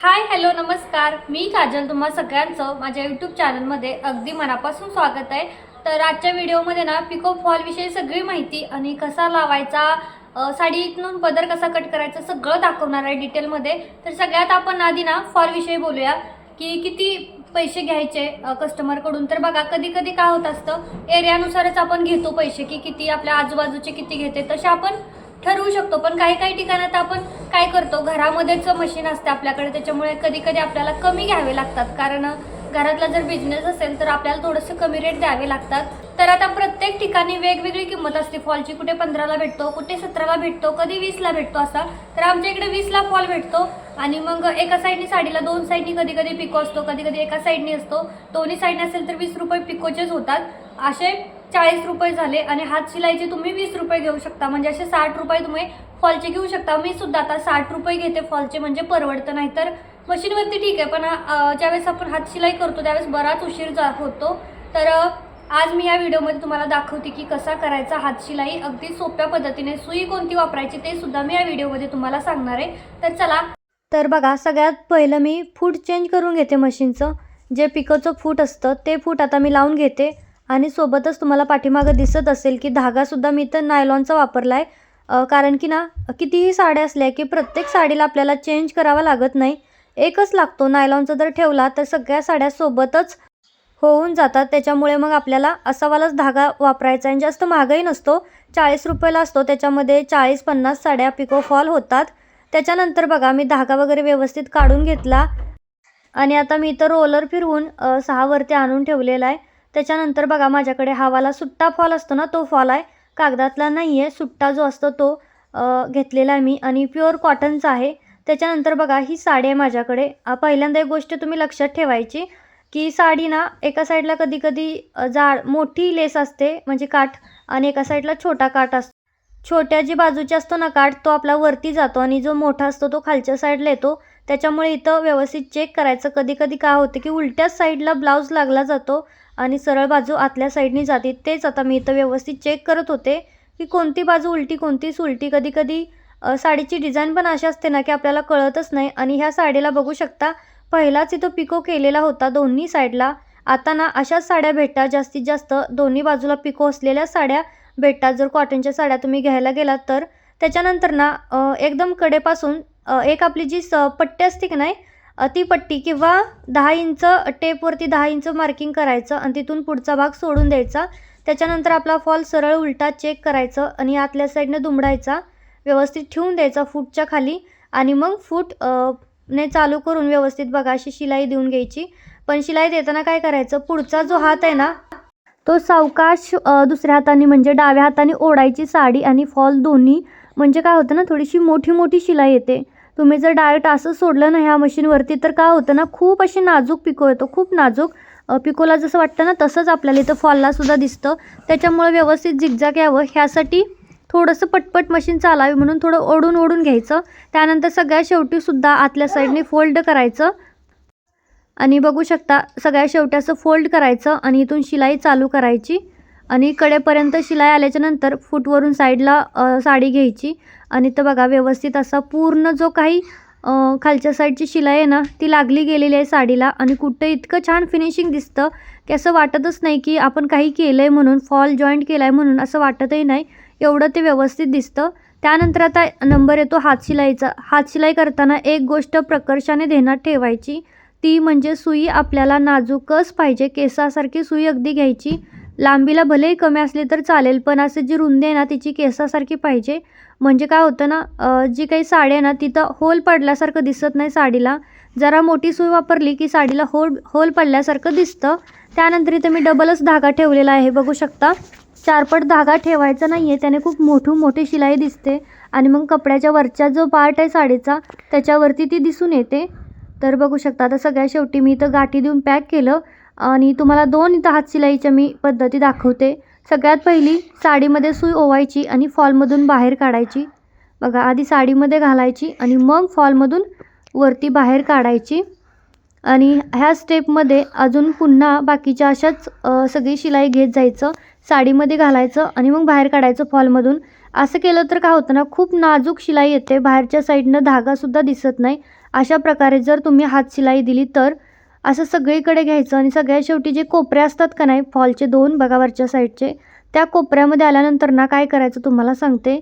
Hi hello नमस्कार. मी काजल तुम्हा सगळ्यांचं माझ्या यूट्यूब चॅनलमध्ये अगदी मनापासून स्वागत आहे. तर आजच्या व्हिडिओमध्ये ना पिको फॉलविषयी सगळी माहिती आणि कसा लावायचा साडीतून पदर कसा कट करायचा सगळं दाखवणार आहे डिटेलमध्ये तर सगळ्यात आपण आधी ना फॉलविषयी बोलूया की किती पैसे घ्यायचे कस्टमरकडून तर बघा कधी कधी काय होत असतं एरियानुसारच आपण घेतो पैसे की किती आपल्या आजूबाजूचे किती घेते तसे आपण ठरवू शकतो. पण काही काही ठिकाणात आपण काय करतो घरामध्येच मशीन असते आपल्याकडे. त्याच्यामुळे कधी कधी आपल्याला कमी घ्यावे लागतात. कारण घरातला जर बिझनेस असेल तर आपल्याला थोडंसं कमी रेट द्यावे लागतात. तर आता प्रत्येक ठिकाणी वेगवेगळी किंमत असते. फॉलची कुठे पंधराला भेटतो कुठे सतराला भेटतो कधी वीसला भेटतो असा. तर आमच्या इकडे वीसला फॉल भेटतो. आणि मग एका साईडनी साडीला दोन साईडनी कधी कधी पिको असतो कधी कधी एका साईडनी असतो. दोन्ही साईडने असेल तर वीस रुपये पिकोचेच होतात. असे चाळीस रुपये झाले आणि हात शिलाईचे तुम्ही वीस रुपये घेऊ शकता. म्हणजे असे साठ रुपये तुम्ही फॉलचे घेऊ शकता. मी सुद्धा आता साठ रुपये घेते फॉलचे म्हणजे परवडतं नाही. तर मशीनवरती ठीक आहे पण ज्यावेळेस आपण हात शिलाई करतो त्यावेळेस बराच उशीर जा होतो. तर आज मी या व्हिडिओमध्ये तुम्हाला दाखवते की कसा करायचा हात शिलाई. अगदी सोप्या पद्धतीने सुई कोणती वापरायची ते सुद्धा मी या व्हिडिओमध्ये तुम्हाला सांगणार आहे. तर चला. तर बघा सगळ्यात पहिलं मी फूट चेंज करून घेते मशीनचं. जे पिकोचं फूट असतं ते फूट आता मी लावून घेते. आणि सोबतच तुम्हाला पाठीमागं दिसत असेल की धागासुद्धा मी तर नायलॉनचा वापरला आहे कारण की ना कितीही साड्या असल्या की प्रत्येक साडीला आपल्याला चेंज करावा लागत नाही. एकच लागतो नायलॉनचा जर ठेवला तर सगळ्या साड्या सोबतच होऊन जातात. त्याच्यामुळे मग आपल्याला असावालाच धागा वापरायचा आहे. आणि जास्त महागही नसतो. चाळीस रुपयाला असतो. त्याच्यामध्ये चाळीस पन्नास साड्या पिको फॉल होतात. त्याच्यानंतर बघा मी धागा वगैरे व्यवस्थित काढून घेतला. आणि आता मी इथं रोलर फिरवून सहावरती आणून ठेवलेला आहे. त्याच्यानंतर बघा माझ्याकडे हावाला सुट्टा फॉल असतो ना तो फॉल आहे. कागदातला नाही आहे सुट्टा जो असतो तो घेतलेला आहे मी आणि प्युअर कॉटनचा आहे. त्याच्यानंतर बघा ही साडी आहे माझ्याकडे. पहिल्यांदा एक गोष्ट तुम्ही लक्षात ठेवायची की साडी ना एका साईडला कधी कधी जाड मोठी लेस असते म्हणजे काठ आणि एका साईडला छोटा काठ असतो. छोट्या जी बाजूची असतो ना काठ तो आपला वरती जातो आणि जो मोठा असतो तो खालच्या साईडला येतो. त्याच्यामुळे इथं व्यवस्थित चेक करायचं. कधी कधी काय होते की उलट्याच साईडला ब्लाऊज लागला जातो आणि सरळ बाजू आतल्या साईडनी जाते. तेच आता मी इथं व्यवस्थित चेक करत होते की कोणती बाजू उलटी कोणती सुलटी कधी कधी साडीची डिझाईन पण अशी असते ना की आपल्याला कळतच नाही. आणि ह्या साडीला बघू शकता पहिलाच इथं पिको केलेला होता दोन्ही साईडला. आता ना अशाच साड्या भेटतात. जास्तीत जास्त दोन्ही बाजूला पिको असलेल्या साड्या भेटतात. जर कॉटनच्या साड्या तुम्ही घ्यायला गेलात तर. त्याच्यानंतर ना एकदम कडेपासून एक आपली जी स पट्टी असते की नाही अतिपट्टी ती पट्टी किंवा दहा इंच टेपवरती दहा इंच मार्किंग करायचं आणि तिथून पुढचा भाग सोडून द्यायचा. त्याच्यानंतर आपला फॉल सरळ उलटा चेक करायचं आणि आतल्या साईडने दुमडायचा. व्यवस्थित ठेवून द्यायचा फूटच्या खाली आणि मग फूट ने चालू करून व्यवस्थित बघा अशी शिलाई देऊन घ्यायची. पण शिलाई देताना काय करायचं? पुढचा जो हात आहे ना तो सावकाश दुसऱ्या हाताने म्हणजे डाव्या हाताने ओढायची साडी आणि फॉल दोन्ही म्हणजे काय होतं ना थोडीशी मोठी मोठी शिलाई येते. तुम्ही जर डायरेक्ट असं सोडलं ना ह्या मशीनवरती तर काय होतं ना खूप अशी नाजूक पिको येतो खूप नाजूक. पिकोला जसं वाटतं ना तसंच आपल्याला इथं फॉललासुद्धा दिसतं. त्याच्यामुळे व्यवस्थित झिगझॅग यावं. ह्यासाठी थोडंसं पटपट मशीन चालावी म्हणून थोडं ओढून ओढून घ्यायचं. त्यानंतर सगळ्या शेवटीसुद्धा आतल्या साईडने फोल्ड करायचं. आणि बघू शकता सगळ्या शेवटी असं फोल्ड करायचं आणि इथून शिलाई चालू करायची. आणि कडेपर्यंत शिलाई आल्याच्यानंतर फूटवरून साईडला साडी घ्यायची. आणि तर बघा व्यवस्थित असा पूर्ण जो काही खालच्या साईडची शिलाई आहे ना ती लागली गेलेली आहे साडीला. आणि कुठं इतकं छान फिनिशिंग दिसतं की असं वाटतच नाही की आपण काही केलं आहे म्हणून फॉल जॉईंट केला आहे म्हणून असं वाटतही नाही. एवढं ते व्यवस्थित दिसतं. त्यानंतर आता नंबर येतो हातशिलाईचा हातशिलाई करताना एक गोष्ट प्रकर्षाने ध्यानात ठेवायची. ती म्हणजे सुई आपल्याला नाजूकच पाहिजे. केसासारखी सुई अगदी घ्यायची. लांबीला भलेही कमी असली तर चालेल पण असं जी रुंदी आहे ना तिची केसासारखी पाहिजे. म्हणजे काय होतं ना जी काही साडी आहे ना तिथं होल पडल्यासारखं दिसत नाही साडीला. जरा मोठी सुई वापरली की साडीला होल होल पडल्यासारखं दिसतं. त्यानंतर इथं मी डबलच धागा ठेवलेला आहे बघू शकता. चारपट धागा ठेवायचा नाही आहे त्याने खूप मोठू मोठी शिलाई दिसते. आणि मग कपड्याच्या वरच्या जो पार्ट आहे साडीचा त्याच्यावरती ती दिसून येते. तर बघू शकता आता सगळ्या शेवटी मी इथं गाठी देऊन पॅक केलं. आणि तुम्हाला दोन इथं हातशिलाईच्या मी पद्धती दाखवते. सगळ्यात पहिली साडीमध्ये सुई ओवायची आणि फॉलमधून बाहेर काढायची. बघा आधी साडीमध्ये घालायची आणि मग फॉलमधून वरती बाहेर काढायची. आणि ह्या स्टेपमध्ये अजून पुन्हा बाकीच्या अशाच सगळी शिलाई घेत जायचं. साडीमध्ये घालायचं आणि मग बाहेर काढायचं फॉलमधून. असं केलं तर काय होतं ना खूप नाजूक शिलाई येते. बाहेरच्या साईडनं धागासुद्धा दिसत नाही. अशा प्रकारे जर तुम्ही हात शिलाई दिली तर असं सगळीकडे घ्यायचं आणि सगळ्या शेवटी जे कोपरे असतात का नाही फॉलचे दोन बघा वरच्या साईडचे त्या कोपऱ्यामध्ये आल्यानंतर ना काय करायचं तुम्हाला सांगते.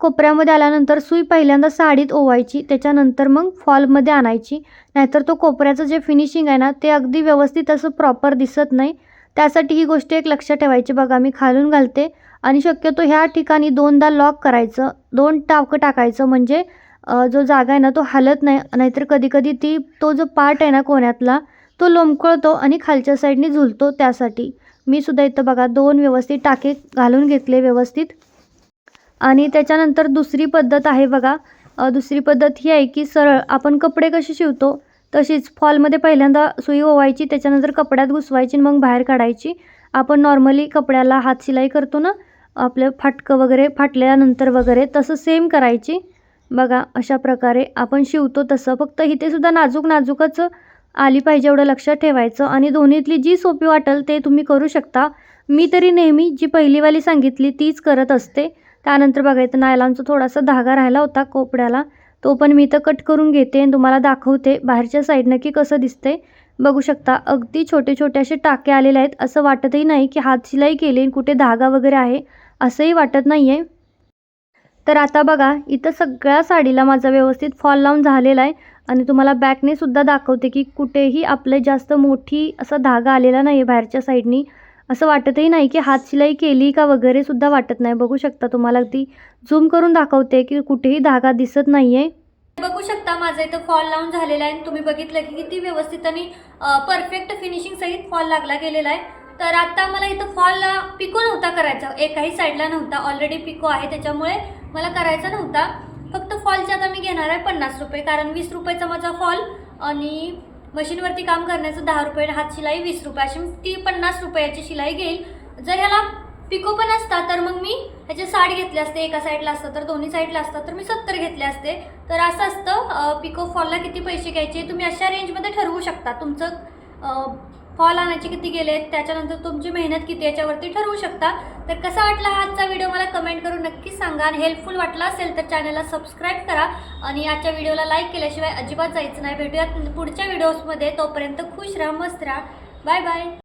कोपऱ्यामध्ये आल्यानंतर सुई पहिल्यांदा साडीत ओवायची त्याच्यानंतर मग फॉलमध्ये आणायची नाहीतर तो कोपऱ्याचं जे फिनिशिंग आहे ना ते अगदी व्यवस्थित असं प्रॉपर दिसत नाही. त्यासाठी ही गोष्ट एक लक्षात ठेवायची बघा मी खालून घालते. आणि शक्यतो ह्या ठिकाणी दोनदा लॉक करायचं दोन टाकं टाकायचं म्हणजे जो जागा आहे ना तो हलत नाही. नाहीतर कधीकधी ती तो जो पार्ट आहे ना कोण्यातला तो लोंबकळतो आणि खालच्या साईडने झुलतो त्यासाठी. मी सुद्धा इथं बघा दोन व्यवस्थित टाके घालून घेतले व्यवस्थित. आणि त्याच्यानंतर दुसरी पद्धत आहे बघा. दुसरी पद्धत ही आहे की सरळ आपण कपडे कसे शिवतो तशीच फॉलमध्ये पहिल्यांदा सुई ओवायची त्याच्यानंतर कपड्यात घुसवायची आणि मग बाहेर काढायची. आपण नॉर्मली कपड्याला हात शिलाई करतो ना आपलं फाटकं वगैरे फाटल्यानंतर वगैरे तसं सेम करायची. बघा अशा प्रकारे आपण शिवतो तसं. फक्त इथे सुद्धा नाजूक नाजूकच आली पाहिजे एवढं लक्षात ठेवायचं. आणि दोन्हीतली जी सोपी वाटेल ते तुम्ही करू शकता. मी तरी नेहमी जी पहिलीवाली सांगितली तीच करत असते. त्यानंतर बघायचं नायलॉनचा थोडासा धागा राहिला होता कोपड्याला तो पण मी तर कट करून घेते आणि तुम्हाला दाखवते बाहेरच्या साईडनं की कसं दिसते बघू शकता अगदी छोटे छोटे असे टाके आलेले आहेत. असं वाटतही नाही की हात शिलाई केली आणि कुठे धागा वगैरे आहे. असंही वाटत नाही आहे तर आता बघा इथं सगळ्या साडीला माझा व्यवस्थित फॉल लावून झालेला आहे आणि तुम्हाला बॅकने सुद्धा दाखवते की कुठेही आपले जास्त मोठी असा धागा आलेला नाही आहे बाहेरच्या साईडनी असं वाटतही नाही की हात शिलाई केली का वगैरे सुद्धा वाटत नाही. बघू शकता तुम्हाला अगदी झूम करून दाखवते की कुठेही धागा दिसत नाही आहे बघू शकता माझं इथं फॉल लावून झालेला आहे आणि तुम्ही बघितलं की किती व्यवस्थित आणि परफेक्ट फिनिशिंग सहित फॉल लागला गेलेला आहे. तर आता मला इथं फॉल पिको नव्हता करायचा. एकाही साईडला नव्हता. ऑलरेडी पिको आहे त्याच्यामुळे मला करायचा नव्हता. फक्त फॉलचे आता मी घेणार आहे पन्नास रुपये कारण वीस रुपयाचा माझा फॉल आणि मशीनवरती काम करण्याचं दहा रुपये हात शिलाई वीस रुपये. अशी ती पन्नास रुपयाची शिलाई घेईल. जर ह्याला पिको पण असता तर मग मी ह्याचे साठ घेतले असते. एका साईडला असतं तर दोन्ही साईडला असतं तर मी सत्तर घेतले असते. तर असं असतं पिको फॉलला किती पैसे घ्यायचे? तुम्ही अशा रेंजमध्ये ठरवू शकता. तुमचं फॉल आणायचे किती गेले त्याच्यानंतर तुमची मेहनत किती याच्यावरती ठरवू शकता. तर कसा वाटला हा आजचा व्हिडिओ मला कमेंट करून नक्की सांगा. आणि हेल्पफुल वाटला असेल तर चॅनलला सबस्क्राईब करा. आणि आजच्या व्हिडिओला लाईक केल्याशिवाय अजिबात जायचं नाही. भेटूयात पुढच्या व्हिडिओजमध्ये तोपर्यंत खुश राहा मस्त राहा. Bye bye